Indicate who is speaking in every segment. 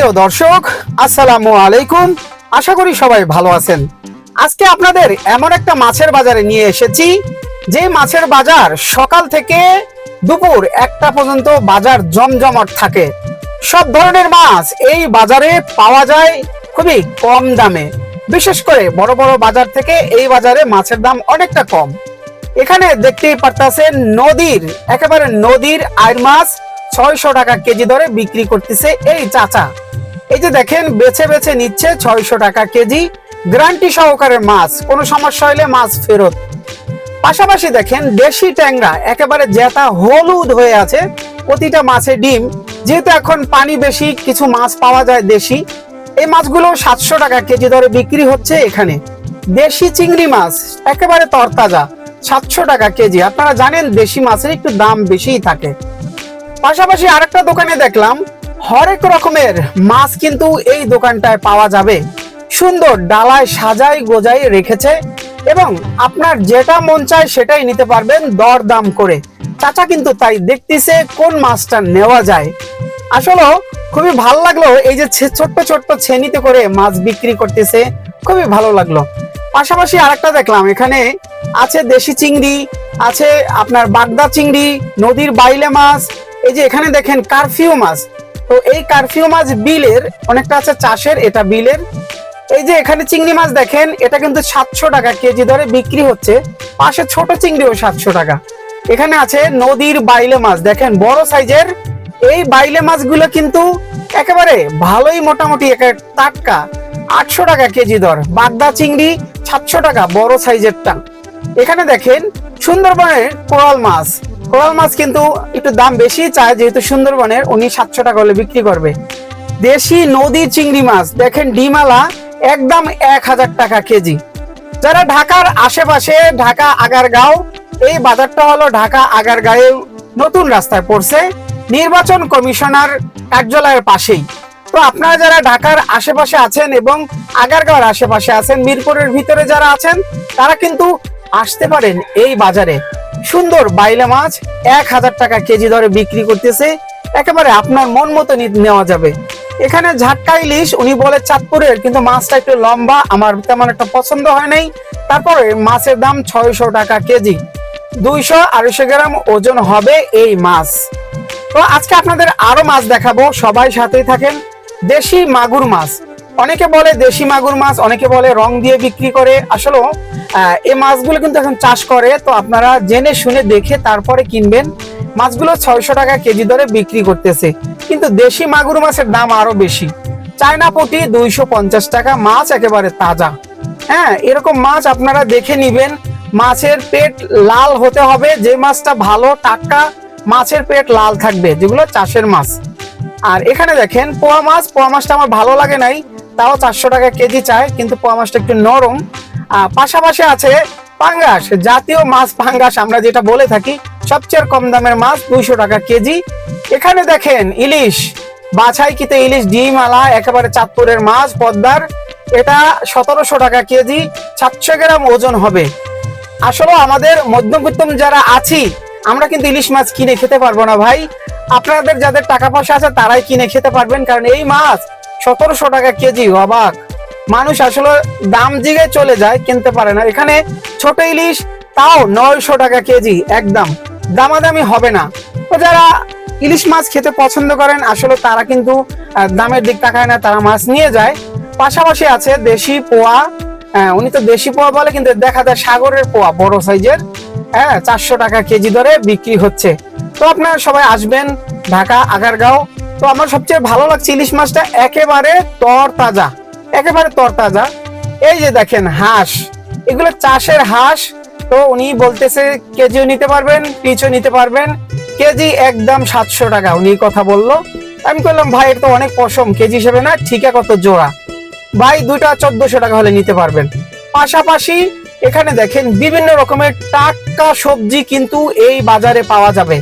Speaker 1: প্রিয় দর্শক, আসসালামু আলাইকুম। আশা করি সবাই ভালো আছেন। আজকে আপনাদের এমন একটা মাছের বাজারে নিয়ে এসেছি, যে মাছের বাজার সকাল থেকে দুপুর একটা পর্যন্ত বাজার জমজমাট থাকে। সব ধরনের মাছ এই বাজারে পাওয়া যায় খুবই কম দামে। বিশেষ করে বড় বড় বাজার থেকে এই বাজারে মাছের দাম অনেকটা কম। এখানে দেখতেই পারতেছেন, নদীর, একেবারে নদীর আইর মাছ ছয়শো টাকা কেজি দরে বিক্রি করতেছে এই চাচা। এই যে দেখেন, বেছে বেছে নিচ্ছে ছয়শো টাকা কেজি। গ্রান্টি সহকারে মাছ, কোনো সমস্যা হলে মাছ ফেরত। পাশাপাশি দেখেন, দেশি ট্যাংরা একেবারে জেতা হলুদ হয়ে আছে। প্রতিটা মাছের ডিম, যেহেতু এখন পানি বেশি, কিছু মাছ পাওয়া যায় দেশি। এই মাছগুলো সাতশো টাকা কেজি দরে বিক্রি হচ্ছে এখানে। দেশি চিংড়ি মাছ, একেবারে তরতাজা, সাতশো টাকা কেজি। আপনারা জানেন, দেশি মাছের একটু দাম বেশিই থাকে। পাশাপাশি আরেকটা দোকানে দেখলাম হরেক রকমের মাছ কিন্তু এই দোকানটায় পাওয়া যাবে। সুন্দর ডালায় সাজাই গোজাই রেখেছে এবং আপনার যেটা মন চায় সেটাই নিতে পারবেন দর দাম করে। চাচা কিন্তু তাই দেখতেছে কোন মাছটা নেওয়া যায়। আসলে খুবই ভালো লাগল এই যে ছোট্ট ছোট্ট ছেনিতে করে মাছ বিক্রি করতেছে, খুবই ভালো লাগল। পাশাপাশি আরেকটা দেখলাম, এখানে আছে দেশি চিংড়ি, আছে আপনার বাগদা চিংড়ি, নদীর বাইলে মাছ, এই যে এখানে দেখেন কারফিউ মাছ। তো এই কারফিউ মাছ বিলের, অনেকটা আছে চাষের, এটা বিলের। এই যে এখানে চিংড়ি মাছ দেখেন, এটা কিন্তু সাতশো টাকা কেজি দরে বিক্রি হচ্ছে। পাশে ছোট চিংড়িও সাতশো টাকা। এখানে আছে নদীর বাইলে মাছ, দেখেন বড় সাইজের। এই বাইলে মাছগুলো কিন্তু একেবারে ভালোই মোটামুটি টাটকা, আটশো টাকা কেজি দর। বাগদা চিংড়ি সাতশো টাকা, বড় সাইজেরটা। এখানে দেখেন সুন্দরবনের কোরাল মাছ। কোরাল মাছ কিন্তু একটু দাম বেশি চায়, যেহেতু সুন্দরবনের উনি সাতশো টাকা হলে বিক্রি করবে। দেশি নদী চিংড়ি মাছ, দেখেন ডিমালা, একদম এক হাজার টাকা কেজি। যারা ঢাকার আশেপাশে, ঢাকা আগারগাঁও, এই বাজারটা হলো ঢাকা আগারগাঁও নতুন রাস্তায় পড়ছে। নির্বাচন কমিশনার কার্যালয়ের পাশেই। তো আপনারা যারা ঢাকার আশেপাশে আছেন এবং আগারগাঁওয়ের আশেপাশে আছেন, মিরপুরের ভিতরে যারা আছেন, তারা কিন্তু আসতে পারেন এই বাজারে। সুন্দর বাইলে মাছ এক হাজার টাকা কেজি দরে বিক্রি করতেছে। একেবারে আপনার মন মতো নেওয়া যাবে। এখানে ঝাটকা ইলিশ, উনি বলে চাঁদপুরের, কিন্তু মাছটা একটু লম্বা, আমার তেমন একটা পছন্দ হয় নাই। তারপরে মাছের দাম ছয়শো টাকা কেজি। দুইশো আড়াইশো গ্রাম ওজন হবে এই মাছ। তো আজকে আপনাদের আরও মাছ দেখাবো, সবাই সাথেই থাকেন। দেশি মাগুর মাছ। অনেকে বলে দেশি মাগুর মাছ, অনেকে বলে রং দিয়ে বিক্রি করে। আসলে এই মাছগুলো কিন্তু এখন চাষ করে, তো আপনারা জেনে শুনে দেখে তারপরে কিনবেন। মাছগুলো ছয়শো টাকা কেজি দরে বিক্রি করতেছে। কিন্তু দেশি মাগুর মাছের দাম আরও বেশি। চায়না পটি দুইশো পঞ্চাশ টাকা, মাছ একেবারে তাজা। হ্যাঁ এরকম মাছ আপনারা দেখে নিবেন। মাছের পেট লাল হতে হবে, যে মাছটা ভালো, টাটকা মাছের পেট লাল থাকবে, যেগুলো চাষের মাছ। আর এখানে দেখেন, পোয়া মাছ, পোয়া মাছটা আমার ভালো লাগে নাই। তাও চারশো টাকা কেজি চায়, কিন্তু পোয়া মাছটা একটু নরম। আর পাশাপাশি আছে পাঙ্গাস, জাতীয় মাছ পাঙ্গাস, আমরা যেটা বলে থাকি, সবচেয়ে কম দামের মাছ দুইশো টাকা কেজি। এখানে দেখেন ইলিশ বাছাই কিতে ইলিশ, ডিম, আলা, একেবারে চাঁদপুরের মাছ, পদ্মার। এটা সতেরোশো টাকা কেজি, সাতশো গ্রাম ওজন হবে। আসলে আমাদের মধ্যবিত্তম যারা আছি, আমরা কিন্তু ইলিশ মাছ কিনে খেতে পারব না ভাই। আপনাদের যাদের টাকা পয়সা আছে, তারাই কিনে খেতে পারবেন, কারণ এই মাছ সতেরোশো টাকা কেজি অবাক। মানুষ আসলে দাম জিগে চলে যায় কিনতে পারে না। এখানে ছোট ইলিশ তাও নয়শো টাকা কেজি একদম। দামাদামি হবে না। তো যারা ইলিশ মাছ খেতে পছন্দ করেন আসলে তারা কিন্তু দামের দিক তাকায় না তারা মাছ নিয়ে যায়। পাশাপাশি আছে দেশি পোয়া। হ্যাঁ, উনি তো দেশি পোয়া বলে কিন্তু দেখা যায় সাগরের পোয়া বড় সাইজের। হ্যাঁ চারশো টাকা কেজি দরে বিক্রি হচ্ছে। তো আপনারা সবাই আসবেন ঢাকা আগারগাঁও। তো আমার সবচেয়ে ভালো লাগছে ইলিশ মাছটা একেবারে তরতাজা একেবারে তরতাজা। এই যে দেখেন হাঁস, এগুলো চাষের হাঁস, তো উনি বলতেছে কেজিও নিতে পারবেন, পিচও নিতে পারবেন, কেজি একদম সাতশো টাকা উনি কথা বলল। আমি বললাম ভাই, এটা তো অনেক পশম, কেজি হিসেবে না, ঠিক কত জোড়া? ভাই, দুইটা চোদ্দশো টাকা হলে নিতে পারবেন। পাশাপাশি এখানে দেখেন বিভিন্ন রকমের টাটকা সবজি কিন্তু এই বাজারে পাওয়া যাবে।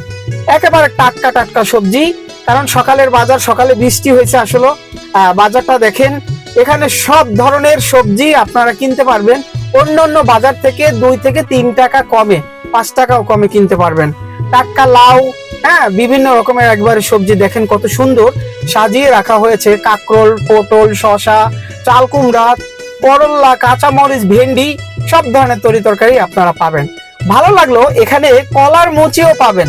Speaker 1: একেবারে টাটকা টাটকা সবজি কারণ সকালের বাজার, সকালে বৃষ্টি হয়েছে আসলে। বাজারটা দেখেন, এখানে সব ধরনের সবজি আপনারা কিনতে পারবেন। অন্য অন্য বাজার থেকে দুই থেকে তিন টাকা কমে, পাঁচ টাকাও কমে কিনতে পারবেন। টাটকা লাউ হ্যাঁ বিভিন্ন রকমের একবারে সবজি দেখেন কত সুন্দর। সাজিয়ে রাখা হয়েছে, কাকরোল, পটল, শসা চাল কুমড়া করল্লা কাঁচামরিচ, ভেন্ডি, সব ধরনের তরি তরকারি আপনারা পাবেন। ভালো লাগল, এখানে কলার মুচিও পাবেন।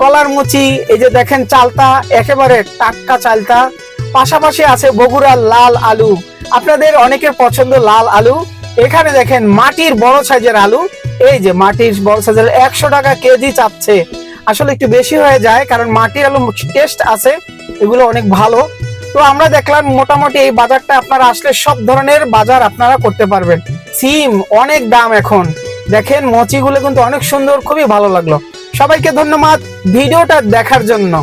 Speaker 1: কলার মুচি, এই যে দেখেন চালতা, একেবারে টাটকা চালতা। পাশাপাশি আছে বগুড়ার লাল আলু। আপনাদের অনেকের পছন্দ লাল আলু। এখানে দেখেন মাটির বড় সাইজের আলু। এই যে মাটির বড় সাইজের একশো টাকা কেজি চাচ্ছে। আসলে একটু বেশি হয়ে যায়, কারণ মাটির আলু টেস্ট আছে, এগুলো অনেক ভালো। তো আমরা দেখলাম মোটামুটি এই বাজারটা আপনারা আসলে সব ধরনের বাজার আপনারা করতে পারবেন। সিম অনেক দাম এখন। দেখেন মচিগুলো কিন্তু অনেক সুন্দর, খুবই ভালো লাগল। সবাইকে ধন্যবাদ। ভিডিওটা দেখার জন্য।